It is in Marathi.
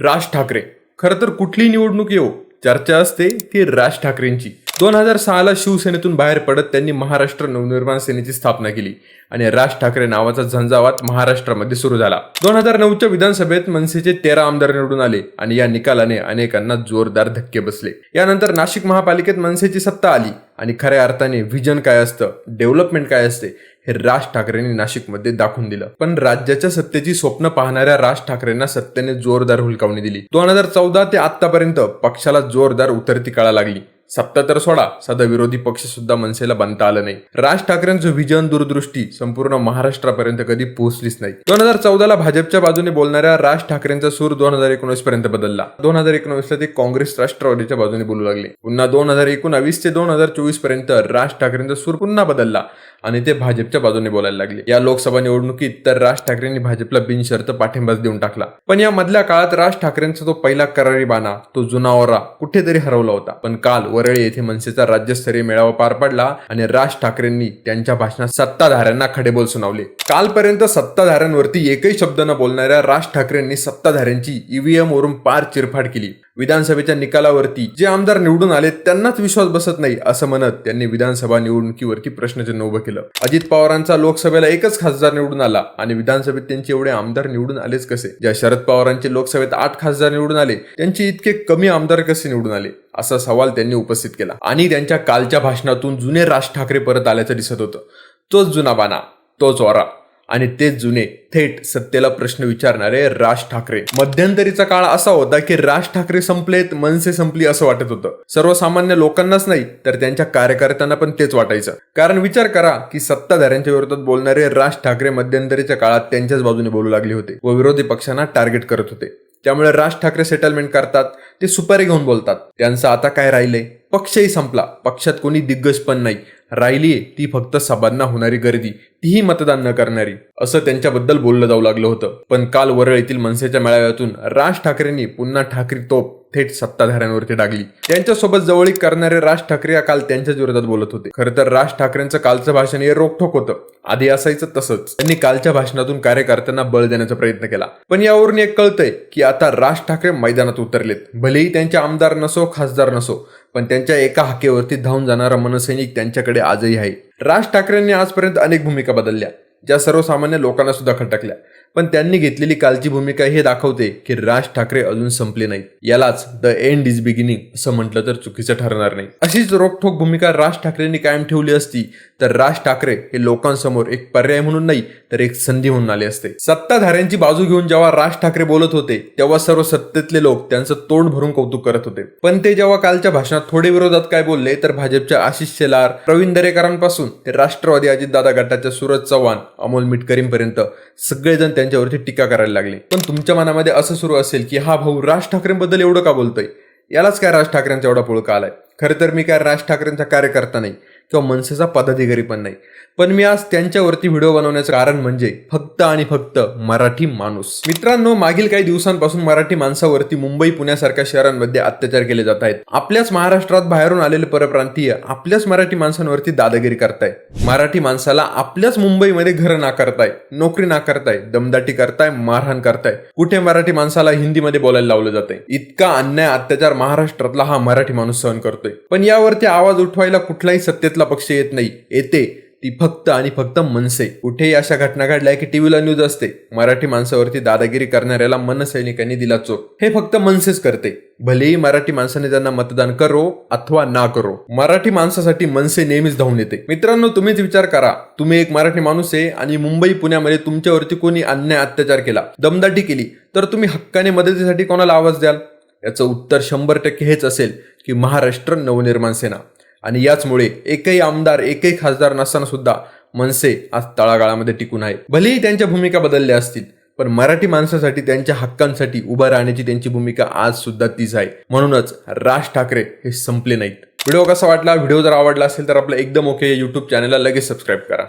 राज ठाकरे. खरं तर कुठली निवडणूक येऊ चर्चा असते ती राज ठाकरेंची. दोन हजार सहाला शिवसेनेतून बाहेर पडत त्यांनी महाराष्ट्र नवनिर्माण सेनेची स्थापना केली आणि राज ठाकरे नावाचा झंझावात महाराष्ट्रामध्ये सुरू झाला. दोन हजार नऊच्या विधानसभेत मनसेचे तेरा आमदार निवडून आले आणि या निकालाने अनेकांना जोरदार धक्के बसले. यानंतर नाशिक महापालिकेत मनसेची सत्ता आली आणि खऱ्या अर्थाने व्हिजन काय असतं डेव्हलपमेंट काय असते हे राज ठाकरेंनी नाशिकमध्ये दाखवून दिलं. पण राज्याच्या सत्तेची स्वप्न पाहणाऱ्या राज ठाकरेंना सत्तेने जोरदार हुलकावणी दिली. दोन हजार चौदा ते आतापर्यंत पक्षाला जोरदार उतरती कळा लागली. सत्ता तर सोडा. साधा विरोधी पक्ष सुद्धा मनसेला बनता आलं नाही. राज ठाकरेंचं विजन दूरदृष्टी संपूर्ण महाराष्ट्रापर्यंत कधी पोहोचलीच नाही. दोन हजार चौदाला भाजपच्या बाजूने बोलणाऱ्या राज ठाकरेंचा सूर दोन हजार एकोणीस पर्यंत बदलला. दोन हजार एकोणीसला ते काँग्रेस राष्ट्रवादीच्या बाजूने बोलू लागले. पुन्हा दोन हजार एकोणावीस ते दोन हजार चोवीसपर्यंत राज ठाकरेंचा सूर पुन्हा बदलला आणि ते भाजपच्या बाजूने बोलायला लागले. या लोकसभा निवडणुकीत तर राज ठाकरेंनी भाजपला बिनशर्त पाठिंबाच देऊन टाकला. पण या मधल्या काळात राज ठाकरेंचा तो पहिला करारी बाणा तो जुना ओरा कुठेतरी हरवला होता. पण काल वरळी येथे मनसेचा राज्यस्तरीय मेळावा पार पडला आणि राज ठाकरेंनी त्यांच्या भाषणात सत्ताधाऱ्यांना खडेबोल सुनावले. कालपर्यंत सत्ताधाऱ्यांवरती एकही शब्द न बोलणाऱ्या राज ठाकरेंनी सत्ताधाऱ्यांची ईव्हीएम वरून पार चिरफाड केली. विधानसभेच्या निकालावरती जे आमदार निवडून आले त्यांनाच विश्वास बसत नाही असं म्हणत त्यांनी विधानसभा निवडणुकीवरती प्रश्नचिन्ह उभं केलं. अजित पवारांचा लोकसभेला एकच खासदार निवडून आला आणि विधानसभेत त्यांचे एवढे आमदार निवडून आलेच कसे? ज्या शरद पवारांचे लोकसभेत आठ खासदार निवडून आले त्यांचे इतके कमी आमदार कसे निवडून आले? असा सवाल त्यांनी उपस्थित केला. आणि त्यांच्या कालच्या भाषणातून जुने राज ठाकरे परत आल्याचं दिसत होतं. तोच जुना बाणा तोच ओरा. आणि तेच जुने थेट सत्तेला प्रश्न विचारणारे राज ठाकरे. मध्यंतरीचा काळ असा होता की राज ठाकरे संपलेत मनसे संपली असं वाटत होतं. सर्वसामान्य लोकांनाच नाही तर त्यांच्या कार्यकर्त्यांना पण तेच वाटायचं. कारण विचार करा की सत्ताधाऱ्यांच्या विरोधात बोलणारे राज ठाकरे मध्यंतरीच्या काळात त्यांच्याच बाजूने बोलू लागले होते व विरोधी पक्षांना टार्गेट करत होते. त्यामुळे राज ठाकरे सेटलमेंट करतात ते सुपारी घेऊन बोलतात. त्यांचं आता काय राहिलंय? पक्षही संपला. पक्षात कोणी दिग्गज पण नाही. राहिली ती फक्त सभांना होणारी गर्दी तीही मतदान न करणारी असं त्यांच्याबद्दल बोललं जाऊ लागलं होतं. पण काल वरळ येथील मनसेच्या मेळाव्यातून राज ठाकरेंनी पुन्हा ठाकरे तोप थेट सत्ताधाऱ्यांवरती टाकली. त्यांच्यासोबत जवळीक करणारे राज ठाकरे या काल त्यांच्याच विरोधात बोलत होते. खरं तर राज ठाकरेंचं कालचं भाषण हे रोखोक होतं. आधी असायचं तसंच. त्यांनी कालच्या भाषणातून कार्यकर्त्यांना बळ देण्याचा प्रयत्न केला. पण यावरून एक कळतंय की आता राज ठाकरे मैदानात उतरलेत. भलेही त्यांचे आमदार नसो खासदार नसो पण त्यांच्या एका हाकेवरती धावून जाणारा मनसैनिक त्यांच्याकडे आजही आहे. राज ठाकरेंनी आजपर्यंत अनेक भूमिका बदलल्या ज्या सर्वसामान्य लोकांना सुद्धा खटकल्या. पण त्यांनी घेतलेली कालची भूमिका हे दाखवते की राज ठाकरे अजून संपले नाहीत. यालाच द एंड इज बिगिनिंग असं म्हटलं तर चुकीचं ठरणार नाही. अशीच रोखोक भूमिका राज ठाकरेंनी कायम ठेवली असती तर राज ठाकरे हे लोकांसमोर एक पर्याय म्हणून नाही तर एक संधी म्हणून आले असते. सत्ताधाऱ्यांची बाजू घेऊन जेव्हा राज ठाकरे बोलत होते तेव्हा सर्व सत्तेतले लोक त्यांचं तोंड भरून कौतुक करत होते. पण ते जेव्हा कालच्या भाषणात थोडे विरोधात काय बोलले तर भाजपच्या आशिष शेलार प्रवीण दरेकरांपासून ते राष्ट्रवादी अजितदादा गटाच्या सूरज चव्हाण अमोल मिटकरींपर्यंत सगळेजण त्यांच्यावरती टीका करायला लागले. पण तुमच्या मनामध्ये असं सुरू असेल की हा भाऊ राज ठाकरेंबद्दल एवढं का बोलतोय? यालाच काय राज ठाकरेंचा एवढा पुळका आलाय? खरं तर मी काय राज ठाकरेंचा कार्यकर्ता नाही किंवा मनसेचा पदाधिकारी पण नाही. पण मी आज त्यांच्यावरती व्हिडिओ बनवण्याचं कारण म्हणजे फक्त आणि फक्त मराठी माणूस. मित्रांनो मागील काही दिवसांपासून मराठी माणसावरती मुंबई पुण्यासारख्या शहरांमध्ये अत्याचार केले जात आहेत. आपल्याच महाराष्ट्रात बाहेरून आलेले परप्रांतीय आपल्याच मराठी माणसांवरती दादागिरी करताय. मराठी माणसाला आपल्याच मुंबईमध्ये घरं नाकारताय नोकरी नाकारताय दमदाटी करताय मारहाण करताय. कुठे मराठी माणसाला हिंदीमध्ये बोलायला लावलं जातंय? इतका अन्याय अत्याचार महाराष्ट्रातला हा मराठी माणूस सहन करतो. करतोय. पण यावरती आवाज उठवायला कुठलाही सत्तेतला पक्ष येत नाही. येते ती फक्त आणि फक्त मनसे. कुठेही अशा घटना घडल्या की टीव्हीला न्यूज असते. मराठी माणसावरती दादागिरी करणाऱ्याला मनसैनिकांनी दिला चोख हे फक्त मनसेच करते. भलेही मराठी माणसाने त्यांना मतदान करो अथवा ना करो. मराठी माणसासाठी मनसे नेहमीच धावून येते. मित्रांनो तुम्हीच विचार करा. तुम्ही एक मराठी माणूस आहे आणि मुंबई पुण्यामध्ये तुमच्यावरती कोणी अन्याय अत्याचार केला दमदाटी केली तर तुम्ही हक्काने मदतीसाठी कोणाला आवाज द्याल? याचं उत्तर शंभर टक्के हेच असेल की महाराष्ट्र नवनिर्माण सेना. आणि याचमुळे एकही आमदार एकही खासदार नसताना सुद्धा मनसे आज तळागाळामध्ये टिकून आहे भलेही त्यांच्या भूमिका बदलल्या असतील पण मराठी माणसासाठी त्यांच्या हक्कांसाठी उभा राहण्याची त्यांची भूमिका आज सुद्धा तीच आहे. म्हणूनच राज ठाकरे हे संपले नाहीत. व्हिडिओ कसा वाटला? व्हिडिओ जर आवडला असेल तर आपलं एकदम ओके युट्यूब चॅनलला लगेच सबस्क्राईब करा.